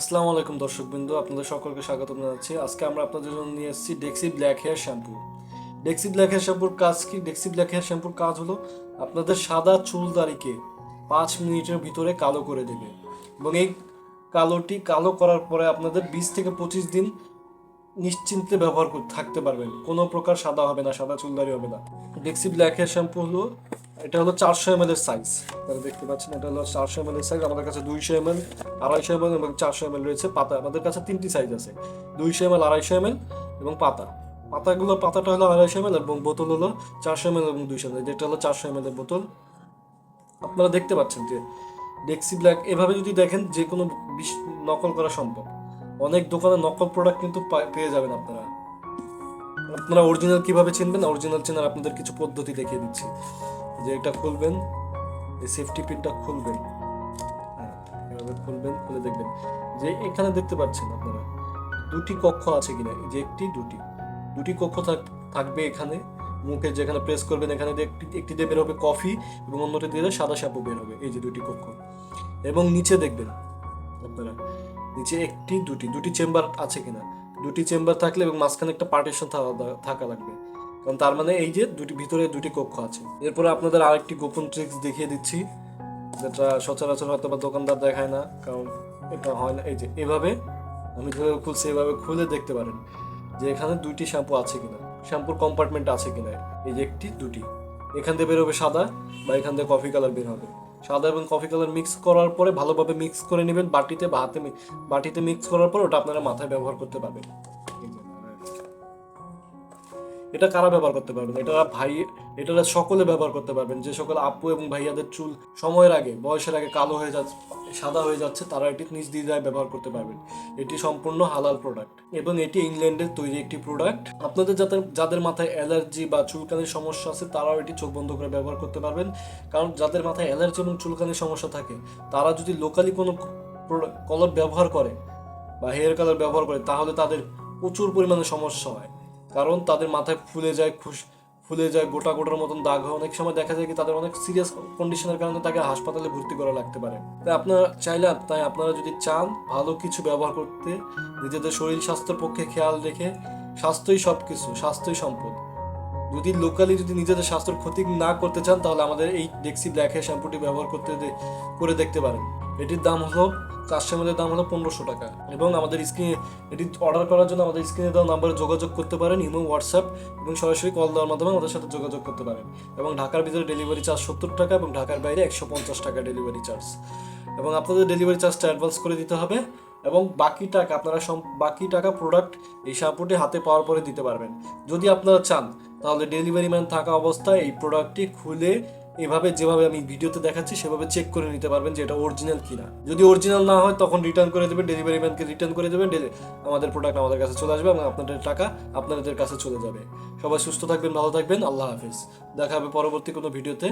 আসসালামু আলাইকুম দর্শক বিন্দু আপনাদের সকলকে স্বাগত জানাচ্ছি। আজকে আমরা আপনাদের জন্য নিয়ে এসেছি Dexe black hair shampoo Dexe black hair শ্যাম্পুর কাজ কি? ডেক্সি ব্ল্যাক হেয়ার শ্যাম্পুর কাজ হলো আপনাদের সাদা চুল দাড়িকে পাঁচ মিনিটের ভিতরে কালো করে দেবে এবং এই কালোটি কালো করার পরে আপনাদের বিশ থেকে পঁচিশ দিন নিশ্চিন্তে ব্যবহার থাকতে পারবেন। কোনো প্রকার সাদা হবে না, সাদা চুলদারি হবে না। ডেক্সি ব্ল্যাক হেয়ার শ্যাম্পু হলো এটা হলো চারশো এম এর সাইজ আপনারা দেখতে পাচ্ছেন এটা হলো চারশো এম এর সাইজ আমাদের কাছে দুইশো এম এল আড়াইশো এম এল এবং চারশো এম এল রয়েছে পাতা। আমাদের কাছে তিনটি সাইজ আছে, দুইশো এম এল আড়াইশো এম এল এবং পাতা। পাতাগুলো, পাতাটা হলো আড়াইশো এম এল এবং বোতল হলো চারশো এম এল এবং দুইশো এম এল যেটা হলো চারশো এম এল এর বোতল। আপনারা দেখতে পাচ্ছেন যে ডেক্সি ব্ল্যাক এভাবে যদি দেখেন, যে কোনো নকল করা সম্ভব। অনেক দোকানে নকল প্রোডাক্ট কিন্তু পেয়ে যাবেন আপনারা। আপনারা অরিজিনাল কীভাবে চিনবেন? অরিজিনাল চেনার আপনাদের কিছু পদ্ধতি দেখিয়ে দিচ্ছি। যে এটা খুলবেন এই সেফটি পিনটা খুলবেন। হ্যাঁ, এভাবে খুলবেন খুলে দেখবেন। যে এখানে দেখতে পাচ্ছেন আপনারা দুটি কক্ষ আছে কিনা? যে একটি দুটি। দুটি কক্ষ থাক- থাকবে এখানে। মুখে যেখানে প্রেস করবেন এখানে একটি একটি দিয়ে বের হবে কফি এবং অন্যটি দিয়ে সাদা শ্যাম্পু বের হবে এই যে দুটি কক্ষ। এবং নিচে দেখবেন আপনারা নিচে একটি দুটি। দুটি চেম্বার আছে কিনা? দুটি চেম্বার থাকলে এবং মাঝখানে একটা পার্টিশন থাকা লাগবে। কারণ তার মানে এই যে দুটি, ভিতরে দুটি কক্ষ আছে। এরপরে আপনাদের আরেকটি গোপন ট্রিক্স দেখিয়ে দিচ্ছি, যেটা সচরাচর হয়তো বা দোকানদার দেখায় না, কারণ এটা হয় না। এই যে, এভাবে, আমি যেভাবে খুলছি, এভাবে খুলে দেখতে পারেন যে এখানে দুইটি শ্যাম্পু আছে কিনা, শ্যাম্পুর কম্পার্টমেন্ট আছে কিনা। এই যে একটি, দুটি। এখান দিয়ে বেরোবে সাদা বা এখান দিয়ে কফি কালার বের হবে। সাদা এবং কফি কালার মিক্স করার পরে ভালোভাবে মিক্স করে নেবেন বাটিতে বা হাতে বাটিতে মিক্স করার পর ওটা আপনারা মাথায় ব্যবহার করতে পারবেন। এটা কারা ব্যবহার করতে পারবেন? এটা ভাই, এটা সকলে ব্যবহার করতে পারবেন। যে সকল আপু এবং ভাইয়াদের চুল সময়ের আগে, বয়সের আগে কালো হয়ে যাচ্ছে, সাদা হয়ে যাচ্ছে, তারা এটি নিজ দ্বিধায় ব্যবহার করতে পারবেন। এটি সম্পূর্ণ হালাল প্রোডাক্ট এবং এটি ইংল্যান্ডের তৈরি একটি প্রোডাক্ট আপনাদের যাদের যাদের মাথায় অ্যালার্জি বা চুলকানির সমস্যা আছে, তারাও এটি চোখ বন্ধ করে ব্যবহার করতে পারবেন। কারণ যাদের মাথায় অ্যালার্জি এবং চুলকানির সমস্যা থাকে, তারা যদি লোকালি কোনো কলার ব্যবহার করে বা হেয়ার কালার ব্যবহার করে, তাহলে তাদের প্রচুর পরিমাণে সমস্যা হয়। কারণ তাদের মাথায় ফুলে যায় খুশ, ফুলে যায় গোটা গোটার মতন দাগ হয়। অনেক সময় দেখা যায় কি তাদের অনেক সিরিয়াস কন্ডিশনের কারণে তাকে হাসপাতালে ভর্তি করা লাগতে পারে। তাই আপনারা চাইলে, তাই আপনারা যদি চান ভালো কিছু ব্যবহার করতে, নিজেদের শরীর স্বাস্থ্যের পক্ষে খেয়াল রেখে স্বাস্থ্যই সব কিছু স্বাস্থ্যই সম্পদ। যদি লোকালি যদি নিজেদের স্বাস্থ্যের ক্ষতি না করতে চান, তাহলে আমাদের এই ডেক্সি ব্ল্যাক হেয়ার শ্যাম্পুটি ব্যবহার করতে করে দেখতে পারেন। এটির দাম হলো চারশো এমএলের দাম হলো পনেরোশো টাকা। এবং আমাদের স্ক্রিনে এটি অর্ডার করার জন্য আমাদের স্ক্রিনে দেওয়া নাম্বারে যোগাযোগ করতে পারেন, ইমো হোয়াটসঅ্যাপ এবং সরাসরি কল দেওয়ার মাধ্যমে আমাদের সাথে যোগাযোগ করতে পারেন। এবং ঢাকার ভিতরে ডেলিভারি চার্জ সত্তর টাকা এবং ঢাকার বাইরে একশো পঞ্চাশ টাকা ডেলিভারি চার্জ এবং আপনাদের ডেলিভারি চার্জটা অ্যাডভান্স করে দিতে হবে এবং বাকি টাকা আপনারা বাকি টাকা প্রোডাক্ট এই শ্যাম্পুটি হাতে পাওয়ার পরে দিতে পারবেন। যদি আপনারা চান, তাহলে ডেলিভারি ম্যান থাকা অবস্থায় এই প্রোডাক্টটি খুলে এভাবে যেভাবে আমি ভিডিওতে দেখাচ্ছি, সেভাবে চেক করে নিতে পারবেন যে এটা অরিজিনাল কিনা। যদি অরিজিনাল না হয়, তখন রিটার্ন করে দেবেন ডেলিভারি ম্যানকে রিটার্ন করে দেবেন আমাদের প্রোডাক্ট আমাদের কাছে চলে আসবে এবং আপনাদের টাকা আপনাদের কাছে চলে যাবে। সবাই সুস্থ থাকবেন, ভালো থাকবেন, আল্লাহ হাফিজ। দেখা হবে পরবর্তী কোনো ভিডিওতে।